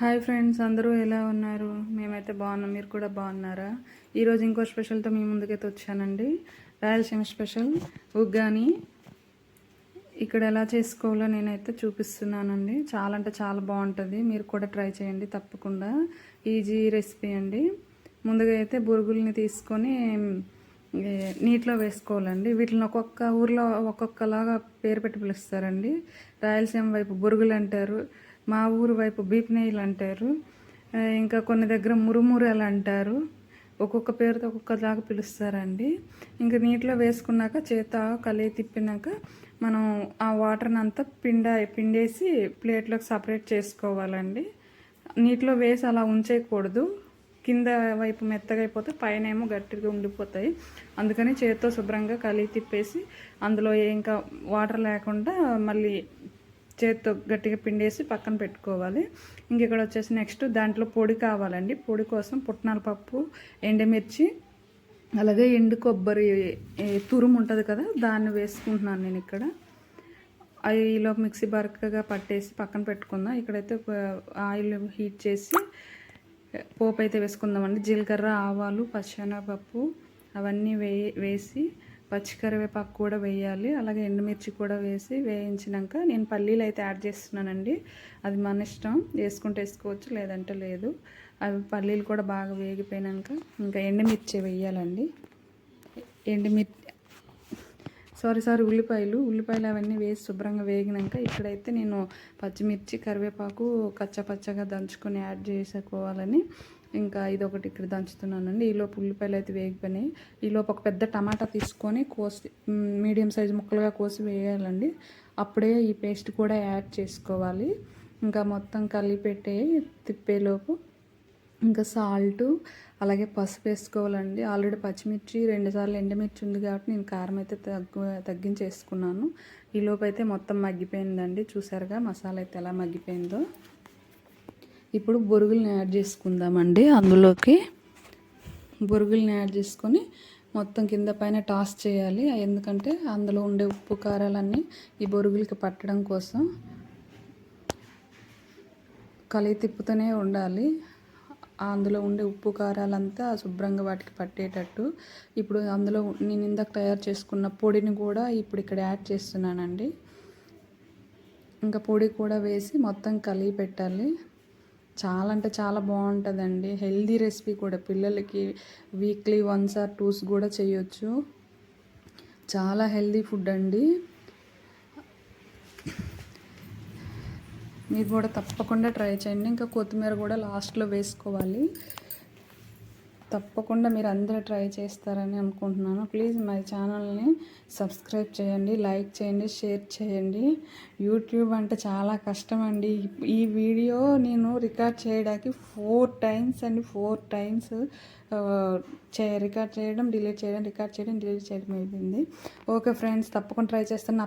Hi friends అందరూ ఎలా ఉన్నారు? మేమైతే బాగున్నాం. మీరు కూడా బాగున్నారా? ఈరోజు ఇంకో స్పెషల్తో మీ ముందుకైతే వచ్చానండి. రాయలసీమ స్పెషల్ ఉగ్గాని. ఇక్కడ ఎలా చేసుకోవాలో నేనైతే చూపిస్తున్నానండి. చాలా అంటే చాలా బాగుంటుంది. మీరు కూడా ట్రై చేయండి తప్పకుండా. ఈజీ రెసిపీ అండి. ముందుగా అయితే బురుగుల్ని తీసుకొని నీటిలో వేసుకోవాలండి. వీటిని ఒక్కొక్క ఊర్లో ఒక్కొక్కలాగా పేరు పెట్టి పిలుస్తారండి. రాయలసీమ వైపు బురుగులు అంటారు. మా ఊరు వైపు బీప్నేయిలు అంటారు. ఇంకా కొన్ని దగ్గర మురుమురలు అంటారు. ఒక్కొక్క పేరుతో ఒక్కొక్కలాగా పిలుస్తారండి. ఇంకా నీటిలో వేసుకున్నాక చేత కలిగి తిప్పినాక మనం ఆ వాటర్ని అంతా పిండ పిండేసి ప్లేట్లోకి సపరేట్ చేసుకోవాలండి. నీటిలో వేసి అలా ఉంచేయకూడదు. కింద వైపు మెత్తగా అయిపోతే పైన ఏమో గట్టిగా ఉండిపోతాయి. అందుకని చేతితో శుభ్రంగా కలిగి తిప్పేసి అందులో ఇంకా వాటర్ లేకుండా మళ్ళీ చేతితో గట్టిగా పిండేసి పక్కన పెట్టుకోవాలి. ఇంక ఇక్కడ వచ్చేసి నెక్స్ట్ దాంట్లో పొడి కావాలండి. పొడి కోసం పుట్నాల పప్పు ఎండుమిర్చి అలాగే ఎండు కొబ్బరి తురుము ఉంటుంది కదా దాన్ని వేసుకుంటున్నాను నేను ఇక్కడ. అవి మిక్సీ బరకగా పట్టేసి పక్కన పెట్టుకుందాం. ఇక్కడైతే ఆయిల్ హీట్ చేసి పోపు అయితే వేసుకుందామండి. జీలకర్ర ఆవాలు పచ్చనపప్పు అవన్నీ వే వేసి పచ్చికరివేపాకు కూడా వేయాలి. అలాగే ఎండుమిర్చి కూడా వేసి వేయించినాక నేను పల్లీలు అయితే యాడ్ చేస్తున్నానండి. అది మన ఇష్టం. వేసుకుంటే వేసుకోవచ్చు లేదంటే లేదు. అవి పల్లీలు కూడా బాగా వేగిపోయినాక ఇంకా ఎండుమిర్చి వేయాలండి. ఎండుమిర్చి సారీ సారీ ఉల్లిపాయలు. ఉల్లిపాయలు అవన్నీ వేసి శుభ్రంగా వేగినాక ఇక్కడైతే నేను పచ్చిమిర్చి కరివేపాకు కచ్చపచ్చగా దంచుకొని యాడ్ చేసుకోవాలని ఇంకా ఇది ఒకటి ఇక్కడ దంచుతున్నానండి. ఈలోపు ఉల్లిపాయలు అయితే వేగిపోయినాయి. ఈలోపు ఒక పెద్ద టమాటా తీసుకొని కోసి మీడియం సైజ్ ముక్కలుగా కోసి వేయాలండి. అప్పుడే ఈ పేస్ట్ కూడా యాడ్ చేసుకోవాలి. ఇంకా మొత్తం కలిపెట్టే తిప్పేలోపు ఇంకా సాల్ట్ అలాగే పసుపు వేసుకోవాలండి. ఆల్రెడీ పచ్చిమిర్చి రెండుసార్లు ఎండుమిర్చి ఉంది కాబట్టి నేను కారం అయితే తగ్గు తగ్గించేసుకున్నాను. ఈ అయితే మొత్తం మగ్గిపోయిందండి. చూసారుగా మసాలా అయితే ఎలా మగ్గిపోయిందో. ఇప్పుడు బొరుగులను యాడ్ చేసుకుందామండి. అందులోకి బొరుగులను యాడ్ చేసుకొని మొత్తం కింద పైన టాస్ చేయాలి. ఎందుకంటే అందులో ఉండే ఉప్పు కారాలన్నీ ఈ బొరుగులకి పట్టడం కోసం కలిగి తిప్పుతూనే ఉండాలి. అందులో ఉండే ఉప్పు కారాలంతా శుభ్రంగా వాటికి పట్టేటట్టు. ఇప్పుడు అందులో నేను ఇందాక తయారు చేసుకున్న పొడిని కూడా ఇప్పుడు ఇక్కడ యాడ్ చేస్తున్నానండి. ఇంకా పొడి కూడా వేసి మొత్తం కలిగి పెట్టాలి. చాలా అంటే చాలా బాగుంటుందండి. హెల్దీ రెసిపీ కూడా పిల్లలకి వీక్లీ వన్స్ ఆర్ టూస్ కూడా చేయొచ్చు. చాలా హెల్దీ ఫుడ్ అండి. మీరు కూడా తప్పకుండా ట్రై చేయండి. ఇంకా కొత్తిమీర కూడా లాస్ట్లో వేసుకోవాలి. తప్పకుండా మీరు అందరూ ట్రై చేస్తారని అనుకుంటున్నాను. ప్లీజ్ మై ఛానల్ని సబ్స్క్రైబ్ చేయండి లైక్ చేయండి షేర్ చేయండి. యూట్యూబ్ అంటే చాలా కష్టం అండి ఈ వీడియో నేను రికార్డ్ చేయడానికి ఫోర్ టైమ్స్ అండి. ఫోర్ టైమ్స్ చే రికార్డ్ చేయడం డిలీట్ చేయడం రికార్డ్ చేయడం డిలీట్ చేయడం అయిపోయింది. ఓకే ఫ్రెండ్స్ తప్పకుండా ట్రై చేస్తాను.